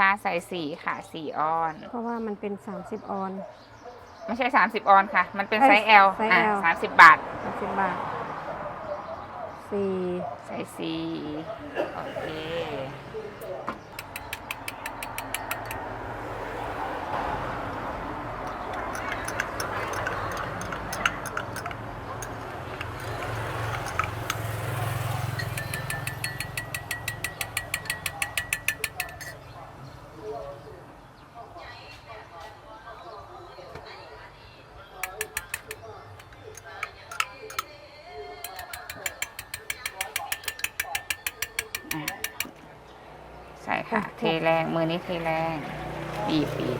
คะใส่สี่ค่ะสี่ออน เพราะว่ามันเป็น 30 ออน ไม่ใช่สามสิบออนค่ะ มันเป็นเอ้ไซยส์ L ไซส์อะ L สามสิบบาท 30บาทสี่ใส่สี่โอเค ใส่ค่ะ เทแรงมือนี้เทแรงบีบบีบ